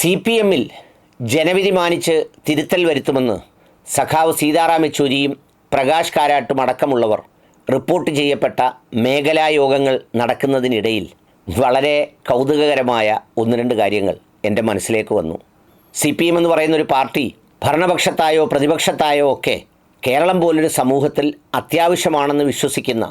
C P എമ്മിൽ ജനവിധി മാനിച്ച് തിരുത്തൽ വരുത്തുമെന്ന് സഖാവ് സീതാറാം യെച്ചൂരിയും പ്രകാശ് കാരാട്ടും അടക്കമുള്ളവർ റിപ്പോർട്ട് ചെയ്യപ്പെട്ട മേഖലാ യോഗങ്ങൾ നടക്കുന്നതിനിടയിൽ വളരെ കൗതുകകരമായ ഒന്ന് രണ്ട് കാര്യങ്ങൾ എന്റെ മനസ്സിലേക്ക് വന്നു. സി പി എം എന്ന് പറയുന്ന ഒരു പാർട്ടി ഭരണപക്ഷത്തായോ പ്രതിപക്ഷത്തായോ ഒക്കെ കേരളം പോലൊരു സമൂഹത്തിൽ അത്യാവശ്യമാണെന്ന് വിശ്വസിക്കുന്ന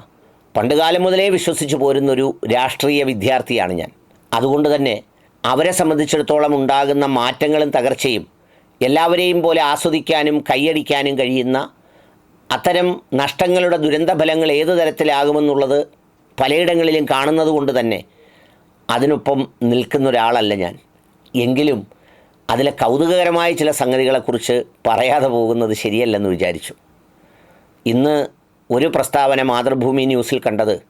പണ്ടുകാലം മുതലേ വിശ്വസിച്ചു പോരുന്നൊരു രാഷ്ട്രീയ വിദ്യാർത്ഥിയാണ് ഞാൻ. അതുകൊണ്ട് തന്നെ അവരെ സംബന്ധിച്ചിടത്തോളം ഉണ്ടാകുന്ന മാറ്റങ്ങളും തകർച്ചയും എല്ലാവരെയും പോലെ ആസ്വദിക്കാനും കൈയടിക്കാനും കഴിയുന്ന അത്തരം നഷ്ടങ്ങളുടെ ദുരന്തഫലങ്ങൾ ഏത് തരത്തിലാകുമെന്നുള്ളത് പലയിടങ്ങളിലും കാണുന്നത് കൊണ്ട് തന്നെ അതിനൊപ്പം നിൽക്കുന്ന ഒരാളല്ല ഞാൻ. എങ്കിലും അതിലെ കൗതുകകരമായ ചില സംഗതികളെക്കുറിച്ച് പറയാതെ പോകുന്നത് ശരിയല്ലെന്ന് വിചാരിച്ചു. ഇന്ന് ഒരു പ്രസ്താവന മാതൃഭൂമി ന്യൂസിൽ കണ്ടത്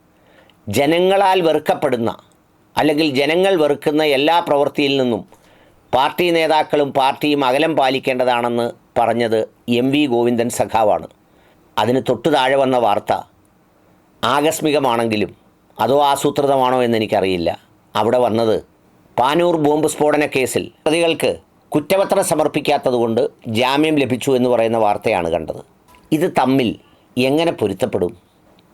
ജനങ്ങളാൽ വെറുക്കപ്പെടുന്ന അല്ലെങ്കിൽ ജനങ്ങൾ വെറുക്കുന്ന എല്ലാ പ്രവൃത്തിയിൽ നിന്നും പാർട്ടി നേതാക്കളും പാർട്ടിയും അകലം പാലിക്കേണ്ടതാണെന്ന് പറഞ്ഞത് എം വി ഗോവിന്ദൻ സഖാവാണ്. അതിന് തൊട്ടു താഴെ വന്ന വാർത്ത ആകസ്മികമാണെങ്കിലും അതോ ആസൂത്രിതമാണോ എന്നെനിക്കറിയില്ല. അവിടെ വന്നത് പാനൂർ ബോംബ് സ്ഫോടന കേസിൽ പ്രതികൾക്ക് കുറ്റപത്രം സമർപ്പിക്കാത്തതുകൊണ്ട് ജാമ്യം ലഭിച്ചു എന്ന് പറയുന്ന വാർത്തയാണ് കണ്ടത്. ഇത് തമ്മിൽ എങ്ങനെ പൊരുത്തപ്പെടും?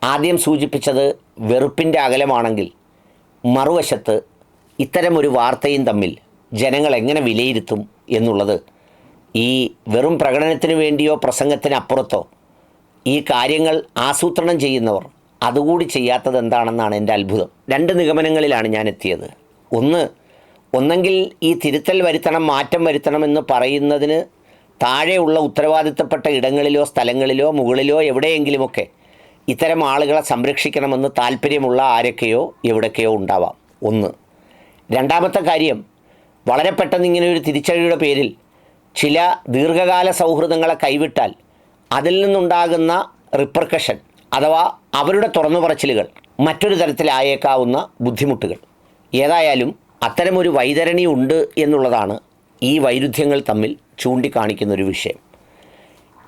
ആദ്യം സൂചിപ്പിച്ചത് വെറുപ്പിന്റെ അകലമാണെങ്കിൽ മറുവശത്ത് ഇത്തരമൊരു വാർത്തയും തമ്മിൽ ജനങ്ങൾ എങ്ങനെ വിലയിരുത്തും എന്നുള്ളത് ഈ വെറും പ്രകടനത്തിന് വേണ്ടിയോ പ്രസംഗത്തിനപ്പുറത്തോ ഈ കാര്യങ്ങൾ ആസൂത്രണം ചെയ്യുന്നവർ അതുകൂടി ചെയ്യാത്തത് എന്താണെന്നാണ് എന്റെ അത്ഭുതം. രണ്ട് നിഗമനങ്ങളിലാണ് ഞാൻ എത്തിയത്. ഒന്ന് ഒന്നെങ്കിൽ ഈ തിരുത്തൽ വരുത്തണം മാറ്റം വരുത്തണമെന്ന് പറയുന്നതിന് താഴെയുള്ള ഉത്തരവാദിത്തപ്പെട്ട ഇടങ്ങളിലോ സ്ഥലങ്ങളിലോ മുകളിലോ എവിടെയെങ്കിലുമൊക്കെ ഇത്തരം ആളുകളെ സംരക്ഷിക്കണമെന്ന് താല്പര്യമുള്ള ആരൊക്കെയോ എവിടൊക്കെയോ ഉണ്ടാവാം. ഒന്ന്. രണ്ടാമത്തെ കാര്യം വളരെ പെട്ടെന്ന് ഇങ്ങനെ ഒരു തിരിച്ചടിയുടെ പേരിൽ ചില ദീർഘകാല സൗഹൃദങ്ങളെ കൈവിട്ടാൽ അതിൽ നിന്നുണ്ടാകുന്ന റിപ്പർക്കഷൻ അഥവാ അവരുടെ തുറന്നു പറച്ചിലുകൾ മറ്റൊരു തരത്തിലായേക്കാവുന്ന ബുദ്ധിമുട്ടുകൾ. ഏതായാലും അത്തരമൊരു വൈതരണി ഉണ്ട് എന്നുള്ളതാണ് ഈ വൈരുദ്ധ്യങ്ങൾ തമ്മിൽ ചൂണ്ടിക്കാണിക്കുന്ന ഒരു വിഷയം.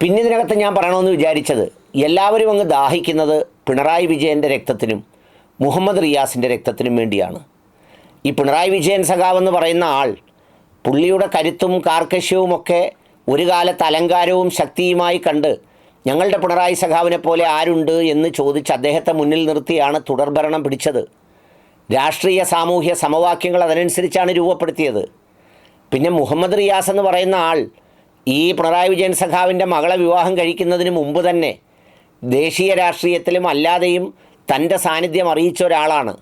പിന്നെ ഇതിനകത്ത് ഞാൻ പറയണമെന്ന് വിചാരിച്ചത് എല്ലാവരും അങ്ങ് ദാഹിക്കുന്നത് പിണറായി വിജയന്റെ രക്തത്തിനും മുഹമ്മദ് റിയാസിന്റെ രക്തത്തിനും വേണ്ടിയാണ്. ഈ പിണറായി വിജയൻ സഖാവെന്ന് പറയുന്ന ആൾ പുള്ളിയുടെ കരുത്തും കാർക്കശ്യവും ഒക്കെ ഒരു കാലത്ത് അലങ്കാരവും ശക്തിയുമായി കണ്ട് ഞങ്ങളുടെ പിണറായി സഖാവിനെ പോലെ ആരുണ്ട് എന്ന് ചോദിച്ച് അദ്ദേഹത്തെ മുന്നിൽ നിർത്തിയാണ് തുടർഭരണം പിടിച്ചത്. രാഷ്ട്രീയ സാമൂഹ്യ സമവാക്യങ്ങൾ അതിനനുസരിച്ചാണ് രൂപപ്പെടുത്തിയത്. പിന്നെ മുഹമ്മദ് റിയാസ് എന്ന് പറയുന്ന ആൾ ഈ പിണറായി വിജയൻ സഖാവിന്റെ മകളെ വിവാഹം കഴിക്കുന്നതിന് മുമ്പ് തന്നെ ദേശീയ രാഷ്ട്രീയത്തിലും അല്ലാതെയും തന്റെ സാന്നിധ്യം അറിയിച്ച ഒരാളാണ്.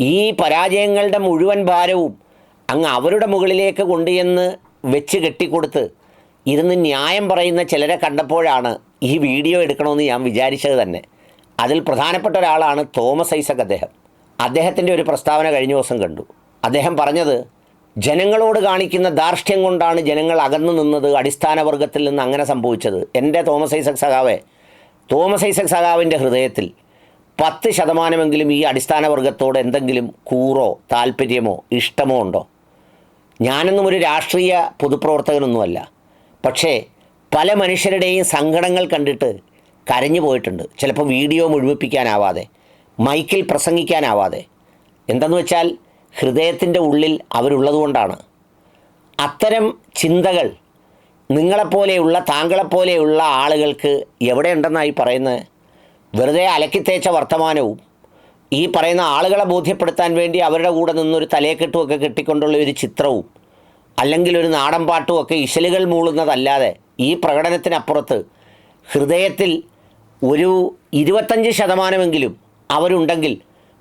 ഈ പരാജയങ്ങളുടെ മുഴുവൻ ഭാരവും അങ്ങ് അവരുടെ മുകളിലേക്ക് കൊണ്ടുചെന്ന് വെച്ച് കെട്ടിക്കൊടുത്ത് ഇരുന്ന് ന്യായം പറയുന്ന ചിലരെ കണ്ടപ്പോഴാണ് ഈ വീഡിയോ എടുക്കണമെന്ന് ഞാൻ വിചാരിച്ചത് തന്നെ. അതിൽ പ്രധാനപ്പെട്ട ഒരാളാണ് തോമസ് ഐസക് അദ്ദേഹം. അദ്ദേഹത്തിന്റെ ഒരു പ്രസ്താവന കഴിഞ്ഞ ദിവസം കണ്ടു. അദ്ദേഹം പറഞ്ഞത് ജനങ്ങളോട് കാണിക്കുന്ന ദാർഷ്ട്യം കൊണ്ടാണ് ജനങ്ങൾ അകന്നു നിന്നത് അടിസ്ഥാന വർഗത്തിൽ നിന്ന് അങ്ങനെ സംഭവിച്ചത്. എന്റെ തോമസ് ഐസക് സഖാവെ തോമസ് ഐസക് സഖാവിന്റെ ഹൃദയത്തിൽ പത്ത് ശതമാനമെങ്കിലും ഈ അടിസ്ഥാന വർഗത്തോട് എന്തെങ്കിലും കൂറോ താല്പര്യമോ ഇഷ്ടമോ ഉണ്ടോ? ഞാനൊന്നും ഒരു രാഷ്ട്രീയ പൊതുപ്രവർത്തകനൊന്നുമല്ല. പക്ഷേ പല മനുഷ്യരുടെയും സങ്കടങ്ങൾ കണ്ടിട്ട് കരഞ്ഞു പോയിട്ടുണ്ട്. ചിലപ്പോൾ വീഡിയോ മുഴുവിപ്പിക്കാനാവാതെ മൈക്കിൽ പ്രസംഗിക്കാനാവാതെ. എന്തെന്ന് വെച്ചാൽ ഹൃദയത്തിന്റെ ഉള്ളിൽ അവരുള്ളതുകൊണ്ടാണ്. അത്തരം ചിന്തകൾ നിങ്ങളെപ്പോലെയുള്ള താങ്കളെപ്പോലെയുള്ള ആളുകൾക്ക് എവിടെയുണ്ടെന്നായി പറയുന്നത്? വെറുതെ അലക്കിത്തേച്ച വർത്തമാനവും ഈ പറയുന്ന ആളുകളെ ബോധ്യപ്പെടുത്താൻ വേണ്ടി അവരുടെ കൂടെ നിന്നൊരു തലയെക്കെട്ടുമൊക്കെ കെട്ടിക്കൊണ്ടുള്ള ഒരു ചിത്രവും അല്ലെങ്കിൽ ഒരു നാടൻ പാട്ടുമൊക്കെ ഇശലുകൾ മൂളുന്നതല്ലാതെ ഈ പ്രകടനത്തിനപ്പുറത്ത് ഹൃദയത്തിൽ ഒരു ഇരുപത്തഞ്ച് ശതമാനമെങ്കിലും അവരുണ്ടെങ്കിൽ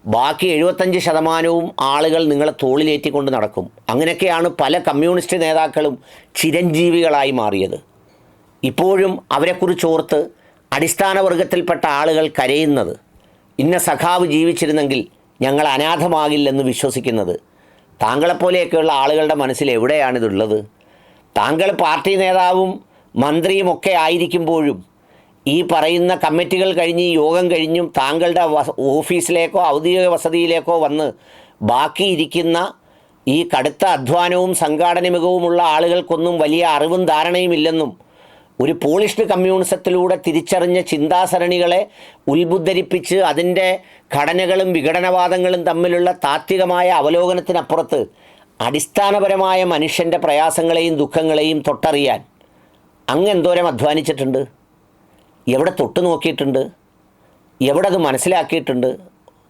ബാക്കി എഴുപത്തഞ്ച് ശതമാനവും ആളുകൾ നിങ്ങളെ തോളിലേറ്റിക്കൊണ്ട് നടക്കും. അങ്ങനെയൊക്കെയാണ് പല കമ്മ്യൂണിസ്റ്റ് നേതാക്കളും ചിരഞ്ജീവികളായി മാറിയത്. ഇപ്പോഴും അവരെക്കുറിച്ച് ഓർത്ത് അടിസ്ഥാന വർഗത്തിൽപ്പെട്ട ആളുകൾ കരയുന്നത് ഇന്ന സഖാവ് ജീവിച്ചിരുന്നെങ്കിൽ ഞങ്ങൾ അനാഥമാകില്ലെന്ന് വിശ്വസിക്കുന്നത്. താങ്കളെപ്പോലെയൊക്കെയുള്ള ആളുകളുടെ മനസ്സിൽ എവിടെയാണിതുള്ളത്? താങ്കൾ പാർട്ടി നേതാവും മന്ത്രിയുമൊക്കെ ആയിരിക്കുമ്പോഴും ഈ പറയുന്ന കമ്മിറ്റികൾ കഴിഞ്ഞ് യോഗം കഴിഞ്ഞും താങ്കളുടെ ഓഫീസിലേക്കോ ഔദ്യോഗിക വസതിയിലേക്കോ വന്ന് ബാക്കിയിരിക്കുന്ന ഈ കടുത്ത അധ്വാനവും സംഘാടന മികവുമുള്ള ആളുകൾക്കൊന്നും വലിയ അറിവും ധാരണയും ഇല്ലെന്നും ഒരു പോളിഷ്ഡ് കമ്മ്യൂണിസത്തിലൂടെ തിരിച്ചറിഞ്ഞ ചിന്താസരണികളെ ഉത്ബുദ്ധരിപ്പിച്ച് അതിന്റെ ഘടനകളും വിഘടനവാദങ്ങളും തമ്മിലുള്ള താത്വികമായ അവലോകനത്തിനപ്പുറത്ത് അടിസ്ഥാനപരമായ മനുഷ്യന്റെ പ്രയാസങ്ങളെയും ദുഃഖങ്ങളെയും തൊട്ടറിയാൻ അങ്ങ് എന്തോരം അധ്വാനിച്ചിട്ടുണ്ട്? എവിടെ തൊട്ട് നോക്കിയിട്ടുണ്ട്? എവിടെ അത് മനസ്സിലാക്കിയിട്ടുണ്ട്?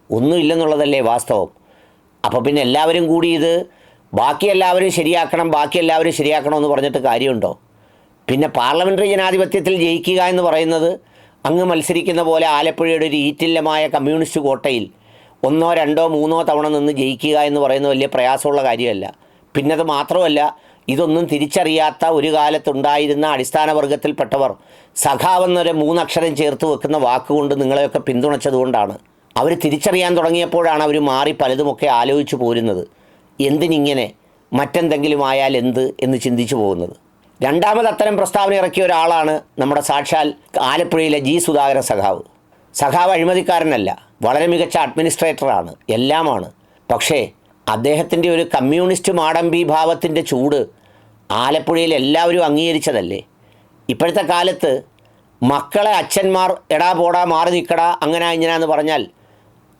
ഒന്നുമില്ലെന്നുള്ളതല്ലേ വാസ്തവം. അപ്പോൾ പിന്നെ എല്ലാവരും കൂടി ഇത് ബാക്കി എല്ലാവരും ശരിയാക്കണം ബാക്കി എല്ലാവരും ശരിയാക്കണം എന്ന് പറഞ്ഞിട്ട് കാര്യമുണ്ടോ? പിന്നെ പാർലമെന്ററി ജനാധിപത്യത്തിൽ ജയിക്കുക എന്ന് പറയുന്നത് അങ്ങ് മത്സരിക്കുന്ന പോലെ ആലപ്പുഴയുടെ ഒരു ഈറ്റില്ലമായ കമ്മ്യൂണിസ്റ്റ് കോട്ടയിൽ ഒന്നോ രണ്ടോ മൂന്നോ തവണ നിന്ന് ജയിക്കുക എന്ന് പറയുന്നത് വലിയ പ്രയാസമുള്ള കാര്യമല്ല. പിന്നെ അത് മാത്രമല്ല ഇതൊന്നും തിരിച്ചറിയാത്ത ഒരു കാലത്തുണ്ടായിരുന്ന അടിസ്ഥാന വർഗത്തിൽപ്പെട്ടവർ സഖാവെന്നൊരു മൂന്നക്ഷരം ചേർത്ത് വെക്കുന്ന വാക്കുകൊണ്ട് നിങ്ങളെയൊക്കെ പിന്തുണച്ചതുകൊണ്ടാണ്. അവർ തിരിച്ചറിയാൻ തുടങ്ങിയപ്പോഴാണ് അവർ മാറി പലതുമൊക്കെ ആലോചിച്ചു പോരുന്നത്. എന്തിനിങ്ങനെ? മറ്റെന്തെങ്കിലും ആയാൽ എന്ത് എന്ന് ചിന്തിച്ചു പോകുന്നത്. രണ്ടാമത് അത്തരം പ്രസ്താവന ഇറക്കിയ ഒരാളാണ് നമ്മുടെ സാക്ഷാൽ ആലപ്പുഴയിലെ ജി സുധാകരൻ സഖാവ്. സഖാവ് അഴിമതിക്കാരനല്ല വളരെ മികച്ച അഡ്മിനിസ്ട്രേറ്ററാണ് എല്ലാമാണ്. പക്ഷേ അദ്ദേഹത്തിന്റെ ഒരു കമ്മ്യൂണിസ്റ്റ് മാടമ്പി ഭാവത്തിന്റെ ചൂട് ആലപ്പുഴയിൽ എല്ലാവരും അംഗീകരിച്ചതല്ലേ? ഇപ്പോഴത്തെ കാലത്ത് മക്കളെ അച്ഛന്മാർ എടാ പോടാ മാറി നിൽക്കടാ അങ്ങനെ ഇങ്ങനെയെന്ന് പറഞ്ഞാൽ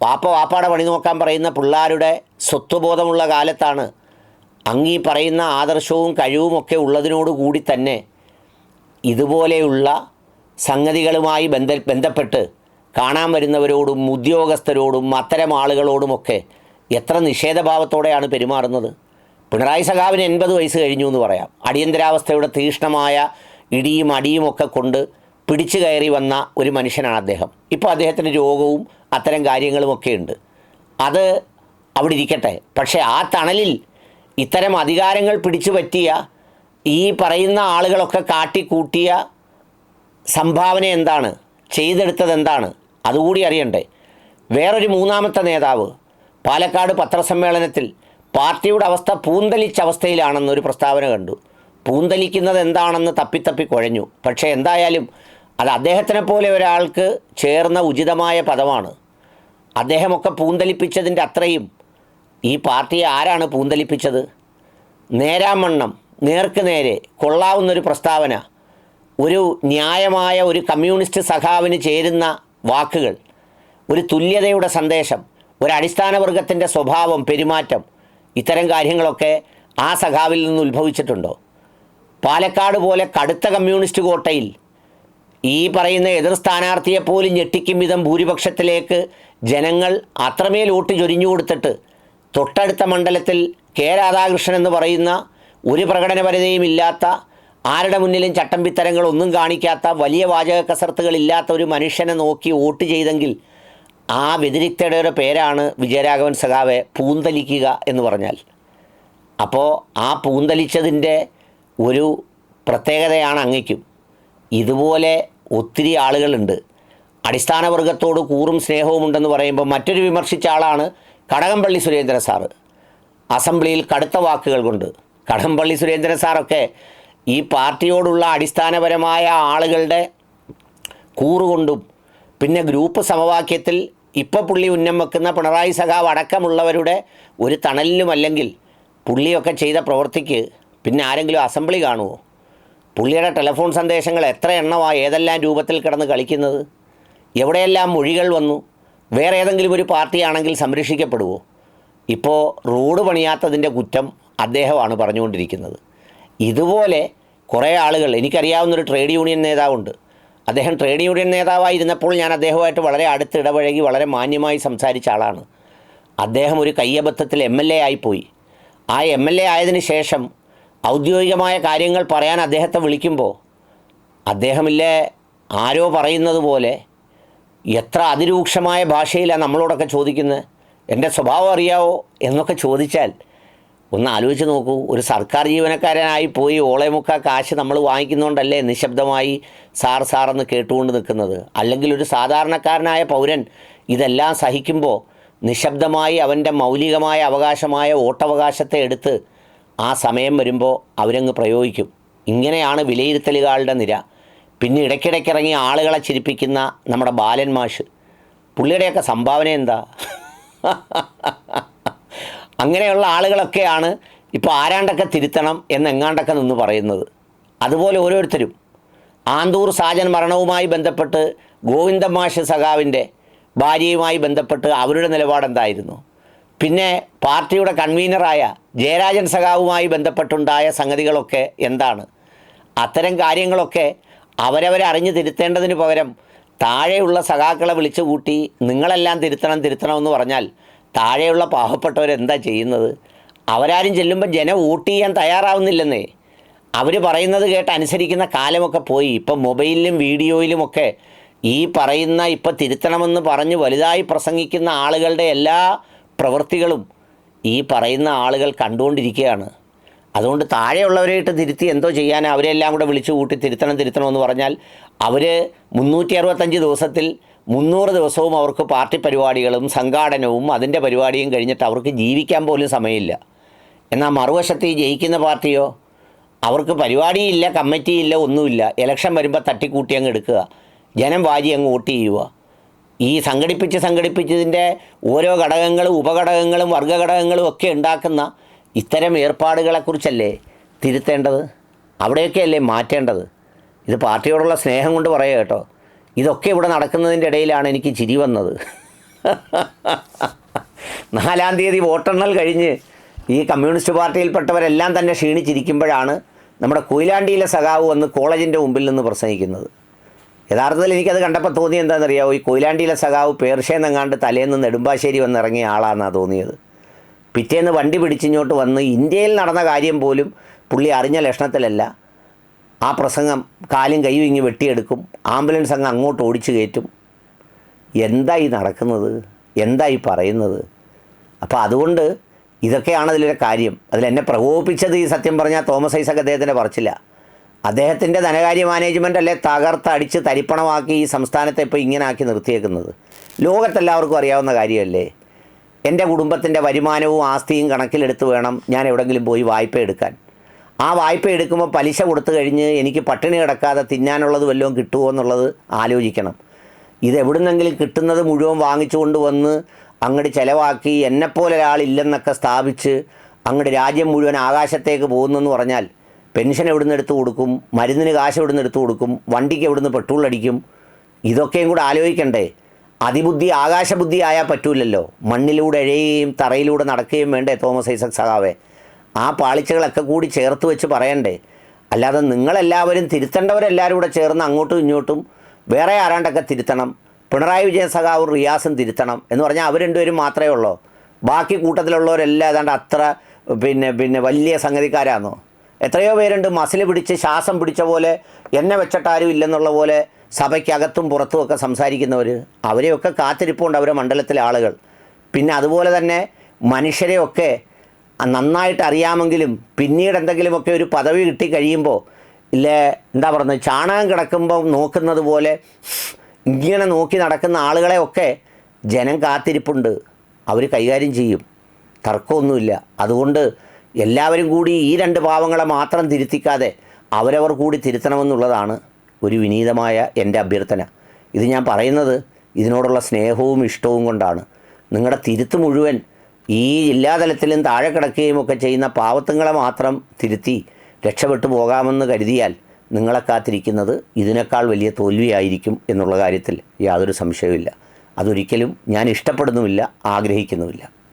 വാപ്പ വാപ്പാടെ പണി നോക്കാൻ പറയുന്ന പിള്ളേരുടെ സ്വത്വബോധമുള്ള കാലത്താണ് അങ്ങീ പറയുന്ന ആദർശവും കഴിവുമൊക്കെ ഉള്ളതിനോട് കൂടി തന്നെ ഇതുപോലെയുള്ള സംഗതികളുമായി ബന്ധ ബന്ധപ്പെട്ട് കാണാൻ വരുന്നവരോടും ഉദ്യോഗസ്ഥരോടും അത്തരം ആളുകളോടുമൊക്കെ എത്ര നിഷേധഭാവത്തോടെയാണ് പെരുമാറുന്നത്? പിണറായി സഖാവിന് എൺപത് വയസ്സ് കഴിഞ്ഞു എന്ന് പറയാം. അടിയന്തരാവസ്ഥയുടെ തീഷ്ണമായ ഇടിയും അടിയും ഒക്കെ കൊണ്ട് പിടിച്ചു കയറി വന്ന ഒരു മനുഷ്യനാണ് അദ്ദേഹം. ഇപ്പോൾ അദ്ദേഹത്തിന് രോഗവും അത്തരം കാര്യങ്ങളുമൊക്കെ ഉണ്ട്. അത് അവിടെ ഇരിക്കട്ടെ. പക്ഷേ ആ തണലിൽ ഇത്തരം അധികാരങ്ങൾ പിടിച്ചു പറ്റിയ ഈ പറയുന്ന ആളുകളൊക്കെ കാട്ടിക്കൂട്ടിയ സംഭാവന എന്താണ്? ചെയ്തെടുത്തത് എന്താണ്? അതുകൂടി അറിയണ്ടേ. വേറൊരു മൂന്നാമത്തെ നേതാവ് പാലക്കാട് പത്രസമ്മേളനത്തിൽ പാർട്ടിയുടെ അവസ്ഥ പൂന്തലിച്ച അവസ്ഥയിലാണെന്നൊരു പ്രസ്താവന കണ്ടു. പൂന്തലിക്കുന്നത് എന്താണെന്ന് തപ്പിത്തപ്പി കുഴഞ്ഞു. പക്ഷേ എന്തായാലും അത് അദ്ദേഹത്തിനെ പോലെ ഒരാൾക്ക് ചേർന്ന ഉചിതമായ പദമാണ്. അദ്ദേഹമൊക്കെ പൂന്തലിപ്പിച്ചതിന്റെ അത്രയും ഈ പാർട്ടിയെ ആരാണ് പൂന്തലിപ്പിച്ചത്? നേരാമണ്ണം നേർക്ക് നേരെ കൊള്ളാവുന്നൊരു പ്രസ്താവന ഒരു ന്യായമായ ഒരു കമ്മ്യൂണിസ്റ്റ് സഖാവിന് ചേരുന്ന വാക്കുകൾ ഒരു തുല്യതയുടെ സന്ദേശം ഒരു അടിസ്ഥാന വർഗത്തിന്റെ സ്വഭാവം പെരുമാറ്റം ഇത്തരം കാര്യങ്ങളൊക്കെ ആ സഖാവിൽ നിന്ന് ഉത്ഭവിച്ചിട്ടുണ്ടോ? പാലക്കാട് പോലെ കടുത്ത കമ്മ്യൂണിസ്റ്റ് കോട്ടയിൽ ഈ പറയുന്ന എതിർ സ്ഥാനാർത്ഥിയെ പോലും ഞെട്ടിക്കും വിധം ഭൂരിപക്ഷത്തിലേക്ക് ജനങ്ങൾ അത്രമേൽ വോട്ട് ചൊരിഞ്ഞു കൊടുത്തിട്ട് തൊട്ടടുത്ത മണ്ഡലത്തിൽ കെ രാധാകൃഷ്ണൻ എന്ന് പറയുന്ന ഒരു പ്രകടനപരതയും ഇല്ലാത്ത ആരുടെ മുന്നിലും ചട്ടമ്പിത്തരങ്ങളൊന്നും കാണിക്കാത്ത വലിയ വാചക കസർത്തുകളില്ലാത്ത ഒരു മനുഷ്യനെ നോക്കി വോട്ട് ചെയ്തെങ്കിൽ ആ വ്യതിരിക്തയുടെ പേരാണ് വിജയരാഘവൻ സഖാവെ പൂന്തലിക്കുക എന്ന് പറഞ്ഞാൽ. അപ്പോൾ ആ പൂന്തലിച്ചതിന്റെ ഒരു പ്രത്യേകതയാണ് അങ്ങയ്ക്കും. ഇതുപോലെ ഒത്തിരി ആളുകളുണ്ട്. അടിസ്ഥാന വർഗത്തോട് കൂറും സ്നേഹവും ഉണ്ടെന്ന് പറയുമ്പോൾ മറ്റൊരു വിമർശിച്ച ആളാണ് കടകംപള്ളി സുരേന്ദ്രൻ സാറ്. അസംബ്ലിയിൽ കടുത്ത വാക്കുകൾ കൊണ്ട് കടകംപള്ളി സുരേന്ദ്രൻ സാറൊക്കെ ഈ പാർട്ടിയോടുള്ള അടിസ്ഥാനപരമായ ആളുകളുടെ കൂറുകൊണ്ടും പിന്നെ ഗ്രൂപ്പ് സമവാക്യത്തിൽ ഇപ്പോൾ പുള്ളി ഉന്നം വെക്കുന്ന പിണറായി സഖാവ് അടക്കമുള്ളവരുടെ ഒരു തണലിലും അല്ലെങ്കിൽ പുള്ളിയൊക്കെ ചെയ്ത പ്രവൃത്തിക്ക് പിന്നെ ആരെങ്കിലും അസംബ്ലി കാണുമോ പുള്ളിയുടെ ടെലിഫോൺ സന്ദേശങ്ങൾ എത്ര എണ്ണമാണ് ഏതെല്ലാം രൂപത്തിൽ കിടന്ന് കളിക്കുന്നത്? എവിടെയെല്ലാം മൊഴികൾ വന്നു? വേറെ ഏതെങ്കിലും ഒരു പാർട്ടിയാണെങ്കിൽ സംരക്ഷിക്കപ്പെടുമോ ഇപ്പോൾ റോഡ് പണിയാത്തതിന്റെ കുറ്റം അദ്ദേഹമാണ് പറഞ്ഞുകൊണ്ടിരിക്കുന്നത്. ഇതുപോലെ കുറേ ആളുകൾ എനിക്കറിയാവുന്നൊരു ട്രേഡ് യൂണിയൻ നേതാവുണ്ട്. അദ്ദേഹം ട്രേഡ് യൂണിയൻ നേതാവായിരുന്നപ്പോൾ ഞാൻ അദ്ദേഹവുമായിട്ട് വളരെ അടുത്ത് ഇടപഴകി വളരെ മാന്യമായി സംസാരിച്ച ആളാണ്. അദ്ദേഹം ഒരു കയ്യബദ്ധത്തിൽ എം എൽ എ ആയിപ്പോയി. ആ എം എൽ എ ആയതിന് ശേഷം ഔദ്യോഗികമായ കാര്യങ്ങൾ പറയാൻ അദ്ദേഹത്തെ വിളിക്കുമ്പോൾ അദ്ദേഹമില്ലേ ആരോ പറയുന്നത് പോലെ എത്ര അതിരൂക്ഷമായ ഭാഷയിലാണ് നമ്മളോടൊക്കെ ചോദിക്കുന്നത് എന്റെ സ്വഭാവം അറിയാവോ? എന്നൊക്കെ ചോദിച്ചാൽ ഒന്ന് ആലോചിച്ച് നോക്കൂ. ഒരു സർക്കാർ ജീവനക്കാരനായി പോയി ഓളെമുക്ക കാശ് നമ്മൾ വാങ്ങിക്കുന്നതുകൊണ്ടല്ലേ നിശബ്ദമായി സാർ സാറെന്ന് കേട്ടുകൊണ്ട് നിൽക്കുന്നത്? അല്ലെങ്കിൽ ഒരു സാധാരണക്കാരനായ പൗരൻ ഇതെല്ലാം സഹിക്കുമ്പോൾ നിശബ്ദമായി അവന്റെ മൗലികമായ അവകാശമായ വോട്ടവകാശത്തെ എടുത്ത് ആ സമയം വരുമ്പോൾ അവരങ്ങ് പ്രയോഗിക്കും. ഇങ്ങനെയാണ് വിലയിരുത്തലുകളുടെ നിര. പിന്നെ ഇടയ്ക്കിടയ്ക്കിറങ്ങി ആളുകളെ ചിരിപ്പിക്കുന്ന നമ്മുടെ ബാലൻ മാഷ്. പുള്ളിയുടെയൊക്കെ സംഭാവന എന്താ? അങ്ങനെയുള്ള ആളുകളൊക്കെയാണ് ഇപ്പോൾ ആരാണ്ടൊക്കെ തിരുത്തണം എന്നെങ്ങാണ്ടൊക്കെ നിന്ന് പറയുന്നത്. അതുപോലെ ഓരോരുത്തരും. ആന്തൂർ സാജൻ മരണവുമായി ബന്ധപ്പെട്ട് ഗോവിന്ദമാഷ് സഖാവിന്റെ ഭാര്യയുമായി ബന്ധപ്പെട്ട് അവരുടെ നിലപാടെന്തായിരുന്നു? പിന്നെ പാർട്ടിയുടെ കൺവീനറായ ജയരാജൻ സഖാവുമായി ബന്ധപ്പെട്ടുണ്ടായ സംഗതികളൊക്കെ എന്താണ്? അത്തരം കാര്യങ്ങളൊക്കെ അവരവരെ അറിഞ്ഞു തിരുത്തേണ്ടതിന് പകരം താഴെയുള്ള സഖാക്കളെ വിളിച്ചു കൂട്ടി നിങ്ങളെല്ലാം തിരുത്തണം തിരുത്തണമെന്ന് പറഞ്ഞാൽ താഴെയുള്ള പാവപ്പെട്ടവരെന്താ ചെയ്യുന്നത്? അവരാരും ചെല്ലുമ്പോൾ ജനം വോട്ട് ചെയ്യാൻ തയ്യാറാവുന്നില്ലെന്നേ. അവർ പറയുന്നത് കേട്ട് അനുസരിക്കുന്ന കാലമൊക്കെ പോയി. ഇപ്പം മൊബൈലിലും വീഡിയോയിലുമൊക്കെ ഈ പറയുന്ന ഇപ്പം തിരുത്തണമെന്ന് പറഞ്ഞ് വലുതായി പ്രസംഗിക്കുന്ന ആളുകളുടെ എല്ലാ പ്രവൃത്തികളും ഈ പറയുന്ന ആളുകൾ കണ്ടുകൊണ്ടിരിക്കുകയാണ്. അതുകൊണ്ട് താഴെയുള്ളവരായിട്ട് തിരുത്തി എന്തോ ചെയ്യാൻ അവരെല്ലാം കൂടെ വിളിച്ചു കൂട്ടി തിരുത്തണം തിരുത്തണമെന്ന് പറഞ്ഞാൽ അവർ മുന്നൂറ്റി അറുപത്തഞ്ച് ദിവസത്തിൽ മുന്നൂറ് ദിവസവും അവർക്ക് പാർട്ടി പരിപാടികളും സംഘാടനവും അതിന്റെ പരിപാടിയും കഴിഞ്ഞിട്ട് അവർക്ക് ജീവിക്കാൻ പോലും സമയമില്ല. എന്നാൽ മറുവശത്ത് ഈ ജയിക്കുന്ന പാർട്ടിയോ അവർക്ക് പരിപാടിയില്ല കമ്മിറ്റിയില്ല ഒന്നുമില്ല. ഇലക്ഷൻ വരുമ്പോൾ തട്ടിക്കൂട്ടി അങ്ങ് എടുക്കുക. ജനം വാജി അങ്ങ് വോട്ട് ചെയ്യുക. ഈ സംഘടിപ്പിച്ച് സംഘടിപ്പിച്ചതിന്റെ ഓരോ ഘടകങ്ങളും ഉപഘടകങ്ങളും വർഗഘടകങ്ങളും ഒക്കെ ഉണ്ടാക്കുന്ന ഇത്തരം ഏർപ്പാടുകളെക്കുറിച്ചല്ലേ തിരുത്തേണ്ടത്? അവിടെയൊക്കെയല്ലേ മാറ്റേണ്ടത്? ഇത് പാർട്ടിയോടുള്ള സ്നേഹം കൊണ്ട് പറയുക കേട്ടോ. ഇതൊക്കെ ഇവിടെ നടക്കുന്നതിന്റെ ഇടയിലാണ് എനിക്ക് ചിരി വന്നത്. നാലാം തീയതി വോട്ടെണ്ണൽ കഴിഞ്ഞ് ഈ കമ്മ്യൂണിസ്റ്റ് പാർട്ടിയിൽപ്പെട്ടവരെല്ലാം തന്നെ ക്ഷീണിച്ചിരിക്കുമ്പോഴാണ് നമ്മുടെ കൊയിലാണ്ടിയിലെ സഖാവ് വന്ന് കോളേജിന്റെ മുമ്പിൽ നിന്ന് പ്രസംഗിക്കുന്നത്. യഥാർത്ഥത്തിൽ എനിക്കത് കണ്ടപ്പോൾ തോന്നി എന്താണെന്നറിയാമോ ഈ കൊയിലാണ്ടിയിലെ സഖാവ് പേർഷേന്നെങ്ങാണ്ട് തലേന്ന് നെടുമ്പാശ്ശേരി വന്നിറങ്ങിയ ആളാണെന്നാണ് തോന്നിയത്. പിറ്റേന്ന് വണ്ടി പിടിച്ചിങ്ങോട്ട് വന്ന് ഇന്ത്യയിൽ നടന്ന കാര്യം പോലും പുള്ളി അറിഞ്ഞ ലക്ഷണത്തിലല്ല. ആ പ്രസംഗം കാലും കൈയും ഇങ്ങ് വെട്ടിയെടുക്കും. ആംബുലൻസ് അങ്ങ് അങ്ങോട്ട് ഓടിച്ചു കയറ്റും. എന്തായി നടക്കുന്നത്? എന്തായി പറയുന്നത്? അപ്പോൾ അതുകൊണ്ട് ഇതൊക്കെയാണ് അതിലൊരു കാര്യം. അതിലെന്നെ പ്രകോപിപ്പിച്ചത് ഈ സത്യം പറഞ്ഞാൽ തോമസ് ഐസക് അദ്ദേഹത്തിന്റെ പറച്ചില്ല അദ്ദേഹത്തിന്റെ ധനകാര്യ മാനേജ്മെന്റ് അല്ലേ തകർത്തടിച്ച് തരിപ്പണമാക്കി ഈ സംസ്ഥാനത്തെ ഇപ്പോൾ ഇങ്ങനെ ആക്കി നിർത്തിയേക്കുന്നത്? ലോകത്തെല്ലാവർക്കും അറിയാവുന്ന കാര്യമല്ലേ? എന്റെ കുടുംബത്തിന്റെ വരുമാനവും ആസ്തിയും കണക്കിലെടുത്ത് വേണം ഞാൻ എവിടെങ്കിലും പോയി വായ്പ എടുക്കാൻ. ആ വായ്പ എടുക്കുമ്പോൾ പലിശ കൊടുത്തു കഴിഞ്ഞ് എനിക്ക് പട്ടിണി കിടക്കാതെ തിന്നാനുള്ളത് വല്ലതും കിട്ടുമോ എന്നുള്ളത് ആലോചിക്കണം. ഇതെവിടുന്നെങ്കിലും കിട്ടുന്നത് മുഴുവൻ വാങ്ങിച്ചു കൊണ്ടുവന്ന് അങ്ങോട്ട് ചിലവാക്കി എന്നെപ്പോലെ ഒരാളില്ലെന്നൊക്കെ സ്ഥാപിച്ച് അങ്ങോട്ട് രാജ്യം മുഴുവൻ ആകാശത്തേക്ക് പോകുന്നെന്ന് പറഞ്ഞാൽ പെൻഷൻ എവിടുന്ന് എടുത്തു കൊടുക്കും മരുന്നിന് കാശ് എവിടുന്ന് എടുത്തു കൊടുക്കും വണ്ടിക്ക് എവിടുന്ന് പെട്രോൾ അടിക്കും? ഇതൊക്കെയും കൂടെ ആലോചിക്കണ്ടേ. അതിബുദ്ധി ആകാശബുദ്ധി ആയാൽ പറ്റൂലല്ലോ. മണ്ണിലൂടെ എഴയുകയും തറയിലൂടെ നടക്കുകയും വേണ്ടേ തോമസ് ഐസക് സഖാവേ? ആ പാളിച്ചകളൊക്കെ കൂടി ചേർത്ത് വെച്ച് പറയണ്ടേ. അല്ലാതെ നിങ്ങളെല്ലാവരും തിരുത്തേണ്ടവരെല്ലാവരും കൂടെ ചേർന്ന് അങ്ങോട്ടും ഇങ്ങോട്ടും വേറെ ആരാണ്ടൊക്കെ തിരുത്തണം. പിണറായി വിജയൻ സഖാവ് റിയാസും തിരുത്തണം എന്ന് പറഞ്ഞാൽ അവർ രണ്ടുപേരും മാത്രമേ ഉള്ളൂ? ബാക്കി കൂട്ടത്തിലുള്ളവരെല്ലാം ഏതാണ്ട് അത്ര പിന്നെ പിന്നെ വലിയ സംഗതിക്കാരാണോ എത്രയോ പേരുണ്ട് മസിൽ പിടിച്ച് ശ്വാസം പിടിച്ച പോലെ എന്നെ വെച്ചിട്ടാരും ഇല്ലെന്നുള്ള പോലെ സഭയ്ക്കകത്തും പുറത്തും ഒക്കെ സംസാരിക്കുന്നവർ അവരെയൊക്കെ കാത്തിരിപ്പുണ്ട് അവരെ മണ്ഡലത്തിലെ ആളുകൾ. പിന്നെ അതുപോലെ തന്നെ മനുഷ്യരെയൊക്കെ നന്നായിട്ട് അറിയാമെങ്കിലും പിന്നീട് എന്തെങ്കിലുമൊക്കെ ഒരു പദവി കിട്ടി കഴിയുമ്പോൾ ഇല്ലേ എന്താ പറയുന്നത് ചാണകം കിടക്കുമ്പോൾ നോക്കുന്നത് പോലെ ഇങ്ങനെ നോക്കി നടക്കുന്ന ആളുകളെയൊക്കെ ജനം കാത്തിരിപ്പുണ്ട്. അവർ കൈകാര്യം ചെയ്യും. തർക്കമൊന്നുമില്ല. അതുകൊണ്ട് എല്ലാവരും കൂടി ഈ രണ്ട് പാവങ്ങളെ മാത്രം തിരുത്തിക്കാതെ അവരവർ കൂടി തിരുത്തണമെന്നുള്ളതാണ് ഒരു വിനീതമായ എന്റെ അഭ്യർത്ഥന. ഇത് ഞാൻ പറയുന്നത് ഇതിനോടുള്ള സ്നേഹവും ഇഷ്ടവും കൊണ്ടാണ്. നിങ്ങളുടെ തിരുത്ത് മുഴുവൻ ഈ ജില്ലാതലത്തിലും താഴെ കിടക്കുകയും ഒക്കെ ചെയ്യുന്ന പാവത്തുങ്ങളെ മാത്രം തിരുത്തി രക്ഷപ്പെട്ടു പോകാമെന്ന് കരുതിയാൽ നിങ്ങളെ കാത്തിരിക്കുന്നത് ഇതിനേക്കാൾ വലിയ തോൽവിയായിരിക്കും എന്നുള്ള കാര്യത്തിൽ യാതൊരു സംശയവുമില്ല. അതൊരിക്കലും ഞാൻ ഇഷ്ടപ്പെടുന്നുമില്ല ആഗ്രഹിക്കുന്നുമില്ല.